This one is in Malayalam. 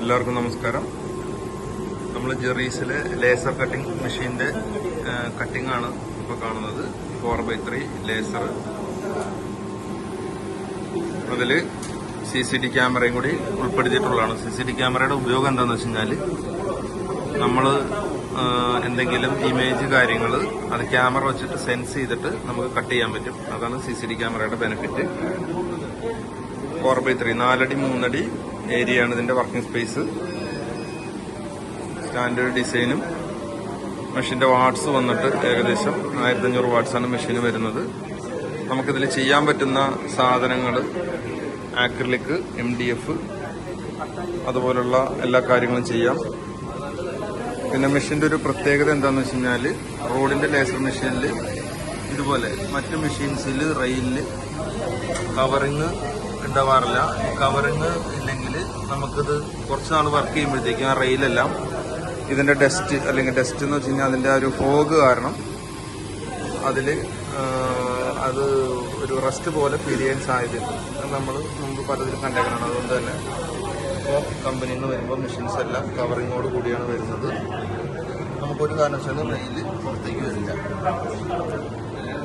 എല്ലാവർക്കും നമസ്കാരം. നമ്മൾ ജെറീസിലെ ലേസർ കട്ടിംഗ് മെഷീന്റെ കട്ടിംഗ് ആണ് ഇപ്പോൾ കാണുന്നത്. ഫോർ ബൈ ത്രീ ലേസർ അതിൽ സി സി ടി ക്യാമറയും കൂടി ഉൾപ്പെടുത്തിയിട്ടുള്ളതാണ്. സി സി ടി ക്യാമറയുടെ ഉപയോഗം എന്താണെന്ന് വെച്ച് കഴിഞ്ഞാൽ നമ്മൾ എന്തെങ്കിലും ഇമേജ് കാര്യങ്ങൾ അത് ക്യാമറ വെച്ചിട്ട് സെൻസ് ചെയ്തിട്ട് നമുക്ക് കട്ട് ചെയ്യാൻ പറ്റും. അതാണ് സി സി ടി ക്യാമറയുടെ ബെനിഫിറ്റ് ഫോർ ബൈ ത്രീ നാലടി മൂന്നടി ഏരിയയാണ് ഇതിന്റെ വർക്കിംഗ് സ്പേസ് സ്റ്റാൻഡേർഡ് ഡിസൈനും മെഷീന്റെ വാട്ട്സ് വന്നിട്ട് ഏകദേശം ആയിരത്തഞ്ഞൂറ് വാട്ട്സാണ് മെഷീന് വരുന്നത്. നമുക്കിതിൽ ചെയ്യാൻ പറ്റുന്ന സാധനങ്ങൾ ആക്രിലിക് എം ഡി എഫ് അതുപോലുള്ള എല്ലാ കാര്യങ്ങളും ചെയ്യാം. പിന്നെ മെഷീന്റെ ഒരു പ്രത്യേകത എന്താണെന്ന് വെച്ച് കഴിഞ്ഞാൽ റോഡിന്റെ ലേസർ മെഷീനിൽ ഇതുപോലെ മറ്റ് മെഷീൻസിൽ റെയിലിൽ കവറിങ് ഉണ്ടാവാറില്ല. കവറിങ് ഇല്ലെങ്കിൽ നമുക്കിത് കുറച്ച് നാൾ വർക്ക് ചെയ്യുമ്പോഴത്തേക്കും ആ റെയിലെല്ലാം ഇതിന്റെ ഡസ്റ്റ് അല്ലെങ്കിൽ ഡസ്റ്റ് എന്ന് വെച്ച് കഴിഞ്ഞാൽ അതിന്റെ ഒരു ഫോഗ് കാരണം അതിൽ അത് ഒരു റസ്റ്റ് പോലെ ഫീൽ ചെയ്യാൻ സാധ്യതയുണ്ട് നമ്മൾ മുമ്പ് പലതിലും കണ്ടേക്കണം അതുകൊണ്ട് തന്നെ ഇപ്പോൾ കമ്പനിയിൽ നിന്ന് വരുമ്പോൾ മെഷീൻസ് എല്ലാം കവറിങ്ങോട് കൂടിയാണ് വരുന്നത്. നമുക്കൊരു കാരണവശാലും റെയിൽ പുറത്തേക്ക് വരില്ല.